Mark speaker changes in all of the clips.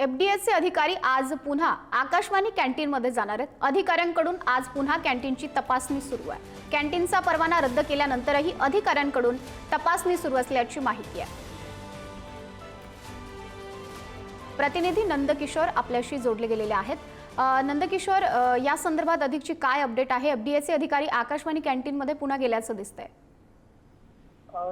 Speaker 1: एफडीएचे अधिकारी आज पुन्हा आकाशवाणी कॅन्टीनमध्ये जाणार आहेत. अधिकाऱ्यांकडून आज पुन्हा कॅन्टीनची तपासणी सुरू आहे. कॅन्टीनचा परवाना रद्द केल्यानंतरही अधिकाऱ्यांकडून तपासणी सुरू असल्याची माहिती आहे. प्रतिनिधी नंदकिशोर आपल्याशी जोडले गेलेले आहेत. नंदकिशोर या संदर्भात अधिकची काय अपडेट आहे? एफडीएचे अधिकारी आकाशवाणी कॅन्टीनमध्ये पुन्हा गेल्याचं दिसतंय.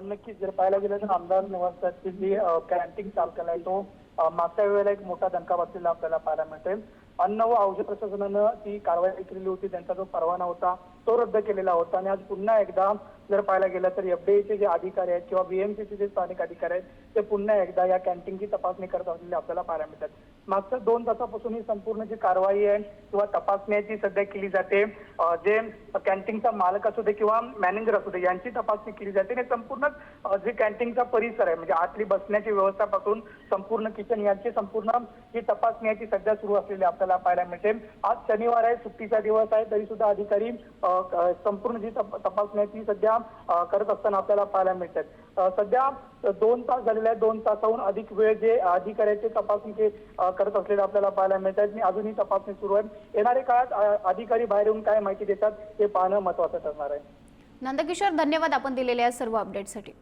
Speaker 2: नक्कीच. जर पाहायला गेलं तर आमदार निवासाची जी कॅन्टीन चालकाला आहे तो मागच्या वेळेला एक मोठा दणका बसलेला आपल्याला पाहायला मिळते अन्न व औषध प्रशासनानं ती कारवाई केलेली होती. त्यांचा जो परवाना होता तो रद्द केलेला होता. आणि आज पुन्हा एकदा जर पाहायला गेलं तर एफडीएचे जे अधिकारी आहेत किंवा बीएमसीचे जे स्थानिक अधिकारी आहेत ते पुन्हा एकदा या कॅन्टीनची तपासणी करत असलेले आपल्याला पाहायला मिळतात. मागच्या दोन तासापासून ही संपूर्ण जी कारवाई आहे किंवा तपासणी आहे ती सध्या केली जाते. जे कॅन्टीनचा मालक असू दे किंवा मॅनेजर असू दे यांची तपासणी केली जाते आणि संपूर्ण जे कॅन्टीनचा परिसर आहे म्हणजे आतली बसण्याची व्यवस्थापासून संपूर्ण किचन यांची संपूर्ण जी तपासणी आहे ती सध्या सुरू असलेली आपल्याला पाहायला मिळते. आज शनिवार आहे सुट्टीचा दिवस आहे तरी सुद्धा अधिकारी संपूर्ण जी तपासण्याची तपासणी आहे ती सध्या अ, करत असताना आपल्याला पाहायला मिळतात. सध्या दोन तास झालेले आहेत दोन तासाहून अधिक वेळ जे अधिकाऱ्याचे तपासणी ते करत असलेले आपल्याला पाहायला मिळत आणि अजूनही तपासणी सुरू आहे. येणाऱ्या काळात अधिकारी बाहेर येऊन काय माहिती देतात हे पाहणं महत्वाचं ठरणार आहे.
Speaker 1: नंदकिशोर धन्यवाद आपण दिलेल्या सर्व अपडेटसाठी